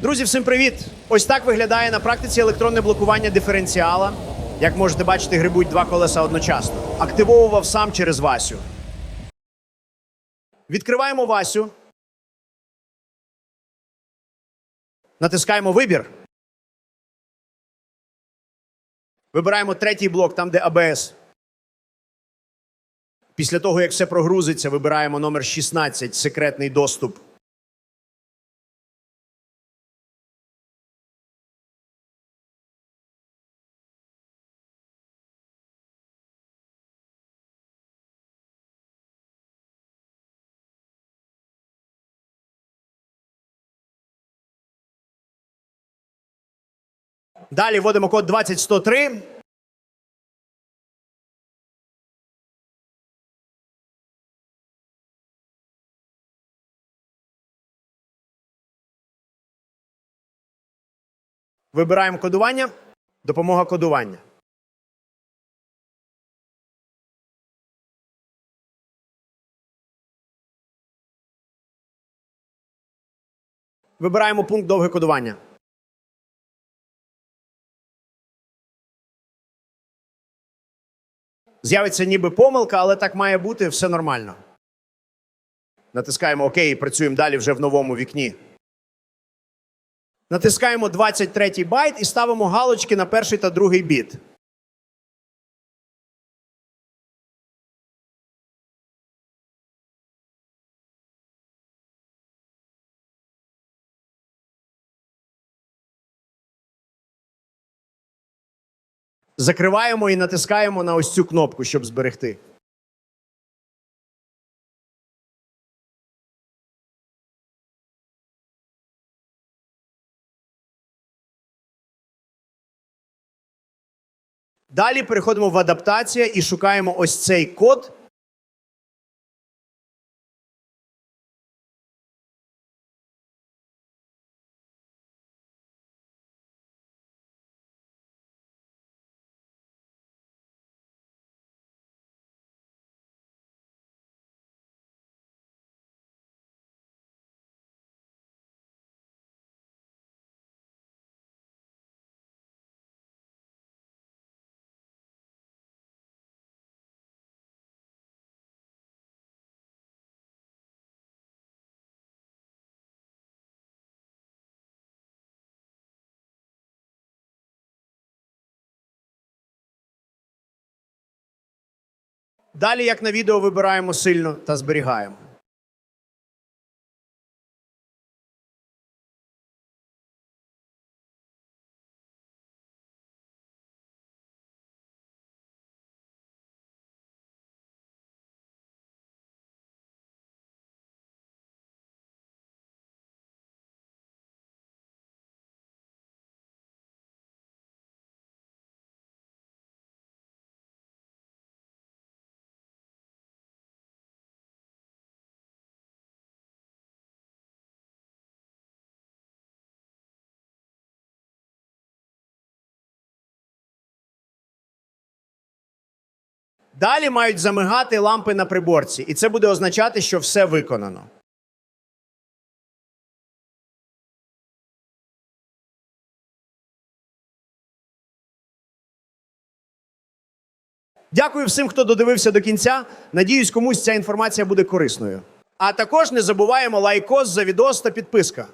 Друзі, всім привіт! Ось так виглядає на практиці електронне блокування диференціала. Як можете бачити, грибуть два колеса одночасно. Активовував сам через Васю. Відкриваємо Васю. Натискаємо вибір. Вибираємо третій блок, там, де АБС. Після того, як все прогрузиться, вибираємо номер 16 секретний доступ. Далі вводимо код 20103. Вибираємо кодування. Допомога кодування. Вибираємо пункт довге кодування. З'явиться ніби помилка, але так має бути, все нормально. Натискаємо ОК і працюємо далі вже в новому вікні. Натискаємо 23 байт і ставимо галочки на перший та другий біт. Закриваємо і натискаємо на ось цю кнопку, щоб зберегти. Далі переходимо в адаптація і шукаємо ось цей код. Далі, як на відео, вибираємо сильно та зберігаємо. Далі мають замигати лампи на приборці, і це буде означати, що все виконано. Дякую всім, хто додивився до кінця. Надіюсь, комусь ця інформація буде корисною. А також не забуваємо лайкос за відос та підписка.